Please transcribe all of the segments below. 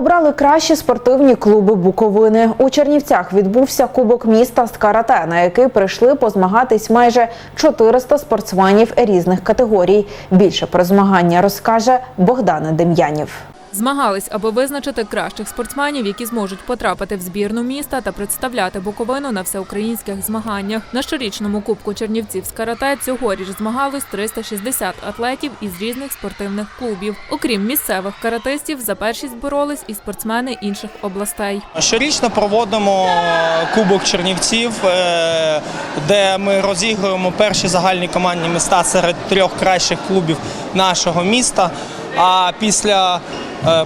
Обрали кращі спортивні клуби Буковини. У Чернівцях відбувся Кубок міста з карате, на який прийшли позмагатись майже 400 спортсменів різних категорій. Більше про змагання розкаже Богдана Дем'янів. Змагались, аби визначити кращих спортсменів, які зможуть потрапити в збірну міста та представляти Буковину на всеукраїнських змаганнях. На щорічному кубку чернівців з карате цьогоріч змагались 360 атлетів із різних спортивних клубів. Окрім місцевих каратистів, за першість боролись і спортсмени інших областей. Щорічно проводимо Кубок Чернівців, е, де ми розігруємо перші загальні командні міста серед трьох кращих клубів нашого міста. А після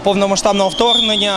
повномасштабного вторгнення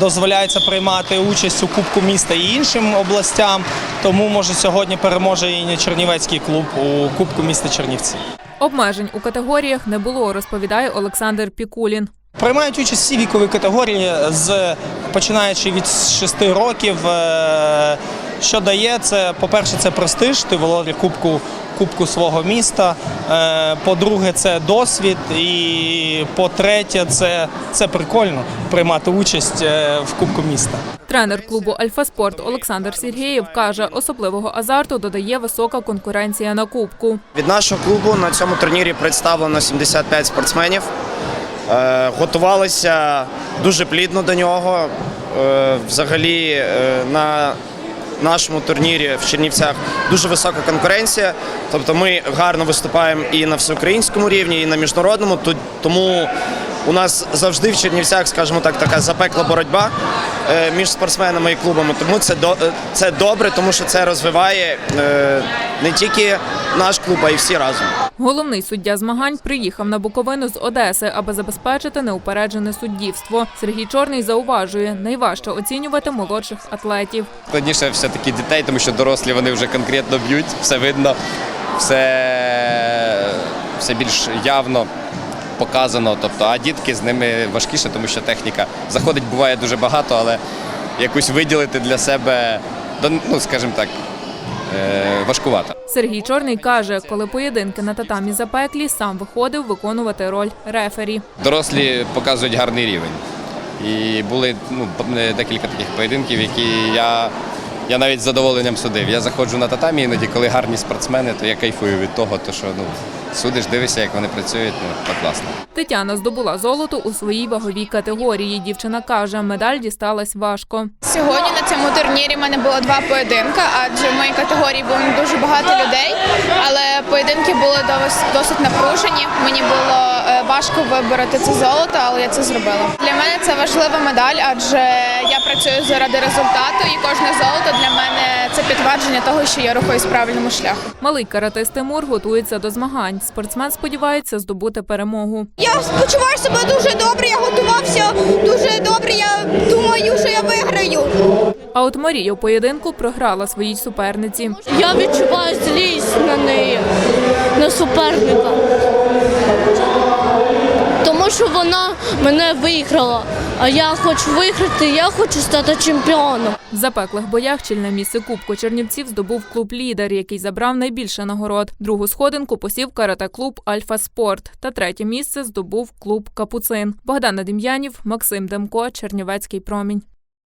дозволяється приймати участь у Кубку міста і іншим областям. Тому може сьогодні переможе і Чернівецький клуб у Кубку міста Чернівці. Обмежень у категоріях не було, розповідає Олександр Пікулін. Приймають участь всі вікові категорії, з починаючи від 6 років. Е, Що дає це, по-перше, це престиж, ти володар кубку, кубку свого міста. Е, По-друге, це досвід. І по-третє, це, це прикольно приймати участь е, в Кубку міста. Тренер клубу Альфа-Спорт Олександр Сергєєв каже, особливого азарту додає висока конкуренція на кубку. Від нашого клубу на цьому турнірі представлено 75 спортсменів. Е, Готувалися дуже плідно до нього. Е, Взагалі е, на нашому турнірі в Чернівцях дуже висока конкуренція. Тобто ми гарно виступаємо і на всеукраїнському рівні, і на міжнародному. Тому у нас завжди в Чернівцях, скажімо так, така запекла боротьба між спортсменами і клубами. Тому це до- е, це добре, тому що це розвиває е, не тільки наш клуб, а й всі разом. Головний суддя змагань приїхав на Буковину з Одеси, аби забезпечити неупереджене суддівство. Сергій Чорний зауважує, найважче оцінювати молодших атлетів. Складніше все-таки дітей, тому що дорослі вони вже конкретно б'ють, все видно, все, все більш явно показано. Тобто, а дітки з ними важкіше, тому що техніка заходить, буває дуже багато, але якусь виділити для себе, ну скажімо так, е, важкувато. Сергій Чорний каже, коли поєдинки на татамі запеклі, сам виходив виконувати роль рефері. Дорослі показують гарний рівень. І були ну, декілька таких поєдинків, які я, я навіть з задоволенням судив. Я заходжу на татамі, іноді, коли гарні спортсмени, то я кайфую від того, то що ну, судиш, дивишся, як вони працюють, ну, то класно. Тетяна здобула золото у своїй ваговій категорії. Дівчина каже, медаль дісталась важко. Сьогодні на цьому турнірі в мене було два поєдинки, адже в моїй категорії було дуже багато людей, але поєдинки були досить напружені. Мені було е, важко вибороти це золото, але я це зробила. Для мене це важлива медаль, адже я працюю заради результату, і кожне золото для мене підтвердження того, що я рухаюсь правильному шляху. Малий каратист Тимур готується до змагань. Спортсмен сподівається здобути перемогу. Я почуваю себе дуже добре, я готувався дуже добре. Я думаю, що я виграю. А от Марія у поєдинку програла своїй суперниці. Я відчуваю злість на неї, на суперника. Тому що вона мене виграла. А я хочу виграти, я хочу стати чемпіоном. В запеклих боях чільне місце Кубку Чернівців здобув клуб Лідер, який забрав найбільше нагород. Другу сходинку посів карате-клуб Альфа Спорт. Та третє місце здобув клуб Капуцин. Богдана Дем'янів, Максим Демко, Чернівецький промінь.